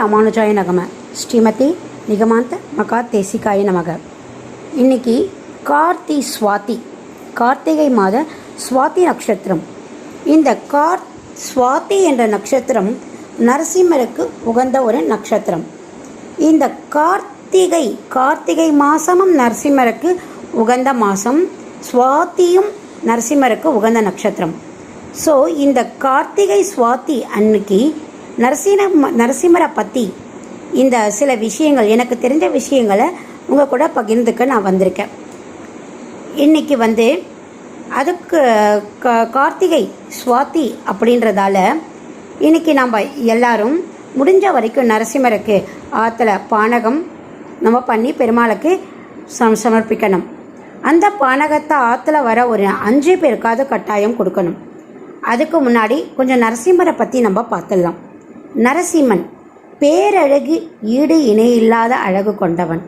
ராமானுஜாய நகம ஸ்ரீமதி நிகமாந்த மகா தேசிகாய நமக. இன்னைக்கு கார்த்தி சுவாதி கார்த்திகை மாத சுவாதி நட்சத்திரம். இந்த கார் சுவாதி என்ற நட்சத்திரம் நரசிம்மருக்கு உகந்த ஒரு நட்சத்திரம். இந்த கார்த்திகை கார்த்திகை மாதமும் நரசிம்மருக்கு உகந்த மாதம் சுவாத்தியும் நரசிம்மருக்கு உகந்த நட்சத்திரம். ஸோ இந்த கார்த்திகை சுவாதி அன்னைக்கு நரசிம்ம நரசிம்மரை பற்றி இந்த சில விஷயங்கள் எனக்கு தெரிஞ்ச விஷயங்களை உங்கள் கூட பகிர்ந்துக்க நான் வந்திருக்கேன். இன்னைக்கு வந்து அதுக்கு க கார்த்திகை சுவாதி அப்படின்றதால இன்னைக்கு நம்ம எல்லாரும் முடிஞ்ச வரைக்கும் நரசிம்மருக்கு ஆற்றுல பானகம் நம்ம பண்ணி பெருமாளுக்கு சம் சமர்ப்பிக்கணும். அந்த பானகத்தை ஆற்றுல வர ஒரு அஞ்சு பேருக்காவது கட்டாயம் கொடுக்கணும். அதுக்கு முன்னாடி கொஞ்சம் நரசிம்மரை பற்றி நம்ம பார்த்துடலாம். நரசிம்மன் பேரழகு ஈடு இணையில்லாத அழகு கொண்டவன்.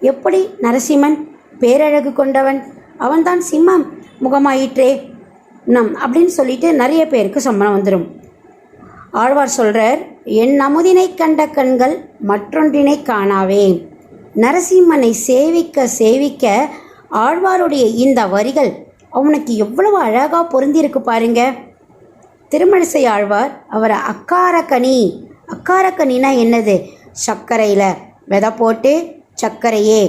எப்படி நரசிம்மன் பேரழகு கொண்டவன்? அவன்தான் சிம்மம் முகமாயிற்றே. நம் அப்படின்னு சொல்லிட்டு நிறைய பேருக்கு சம்பளம் வந்துடும் ஆழ்வார் சொல்கிறார் என் அமுதினை கண்ட கண்கள் மற்றொன்றினை காணாவே. நரசிம்மனை சேவிக்க சேவிக்க ஆழ்வாருடைய இந்த வரிகள் அவனுக்கு எவ்வளவு அழகாக பொருந்திருக்கு பாருங்கள் திருமணிசை ஆழ்வார் அவரை அக்காரக்கனி. அக்காரக்கனினா என்னது? சர்க்கரையில் விதை போட்டு சர்க்கரையே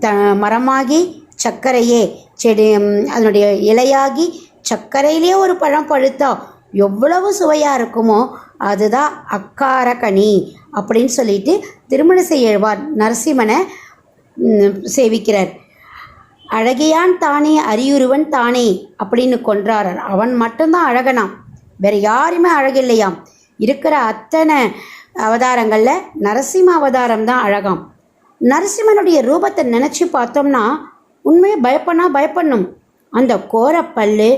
த மரமாகி சர்க்கரையே செடி அதனுடைய இலையாகி சர்க்கரையிலே ஒரு பழம் பழுத்தா எவ்வளவு சுவையாக இருக்குமோ அதுதான் அக்காரக்கனி அப்படின்னு சொல்லிட்டு திருமணிசை எழுவார் நரசிம்மனை சேவிக்கிறார். அழகியான் தானே அரியுருவன் தானே அப்படின்னு கொன்றாரார். அவன் மட்டும்தான் அழகனாம். வேற யாருமே அழகில்லையாம். இருக்கிற அத்தனை அவதாரங்களில் நரசிம்ம அவதாரம் தான் அழகாம். நரசிம்மனுடைய ரூபத்தை நினச்சி பார்த்தோம்னா உண்மையை பயப்பண்ணா பயப்படணும். அந்த கோரப்பல்லு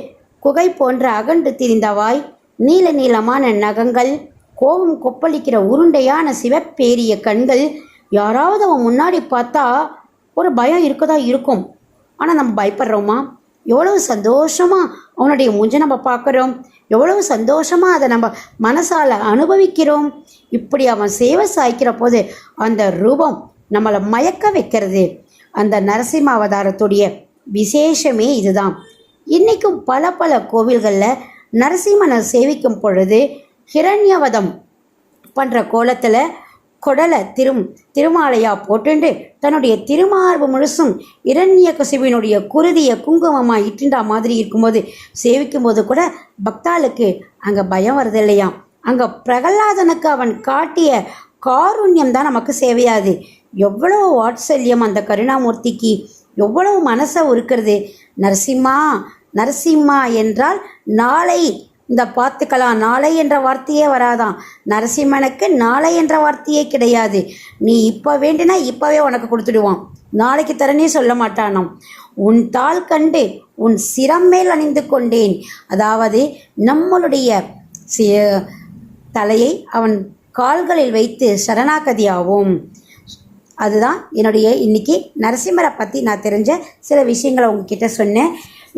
குகை போன்ற அகண்டு திரிந்த வாய் நீல நீளமான நகங்கள் கோபம் கொப்பளிக்கிற உருண்டையான சிவப்பேரிய கண்கள் யாராவது அவன் முன்னாடி பார்த்தா ஒரு பயம் இருக்கதா இருக்கும். ஆனால் நம்ம பயப்படுறோமா? எவ்வளவு சந்தோஷமா அவனுடைய மூஞ்ச நம்ம பார்க்குறோம். எவ்வளவு சந்தோஷமாக அதை நம்ம மனசால் அனுபவிக்கிறோம். இப்படி அவன் சேவை சாய்க்கிற போது அந்த ரூபம் நம்மளை மயக்க வைக்கிறது. அந்த நரசிம்ம அவதாரத்துடைய விசேஷமே இதுதான். இன்றைக்கும் பல பல கோவில்களில் நரசிம்மனை சேவிக்கும் பொழுது ஹிரண்யவதம் பண்ணுற கோலத்தில் குடலை திரும் திருமாலையா போட்டுண்டு தன்னுடைய திருமார்பு முழுசும் இரண்ய கசிவினுடைய குருதிய குங்குமமாக இட்டுண்டா மாதிரி இருக்கும்போது சேவிக்கும் போது கூட பக்தாளுக்கு அங்கே பயம் வருது இல்லையாம் அங்கே பிரகலாதனுக்கு அவன் காட்டிய காருண்யம் தான் நமக்கு சேவையாது. எவ்வளோ வாட்சல்யம் அந்த கருணாமூர்த்திக்கு எவ்வளவு மனசை உருக்கிறது. நரசிம்மா நரசிம்மா என்றால் நாளை இந்த பார்த்துக்கலாம். நாளை என்ற வார்த்தையே வராதான் நரசிம்மனுக்கு நாளை என்ற வார்த்தையே கிடையாது. நீ இப்போ வேண்டினா இப்போவே உனக்கு கொடுத்துடுவான். நாளைக்கு தரனே சொல்ல மாட்டானாம். உன் தாள் கண்டு உன் சிரம் மேல் அணிந்து கொண்டேன். அதாவது நம்மளுடைய தலையை அவன் கால்களில் வைத்து சரணாகதியாகும் அதுதான் என்னுடைய இன்னைக்கு நரசிம்மரை பற்றி நான் தெரிஞ்ச சில விஷயங்களை உங்ககிட்ட சொன்னேன்.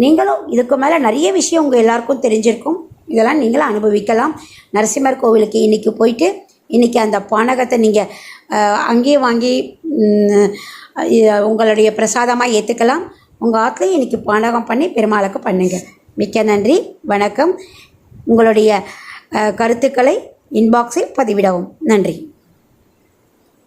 நீங்களும் இதுக்கு மேலே நிறைய விஷயம் உங்கள் எல்லாருக்கும் தெரிஞ்சிருக்கும். இதெல்லாம் நீங்களும் அனுபவிக்கலாம். நரசிம்மர் கோவிலுக்கு இன்றைக்கி போயிட்டு இன்றைக்கி அந்த பானகத்தை நீங்கள் அங்கேயே வாங்கி உங்களுடைய பிரசாதமாக ஏற்றுக்கலாம் உங்கள் ஆற்றுலையும் இன்றைக்கி பானகம் பண்ணி பெருமாளுக்கு பண்ணுங்கள் மிக்க நன்றி வணக்கம். உங்களுடைய கருத்துக்களை இன்பாக்ஸில் பதிவிடவும். நன்றி.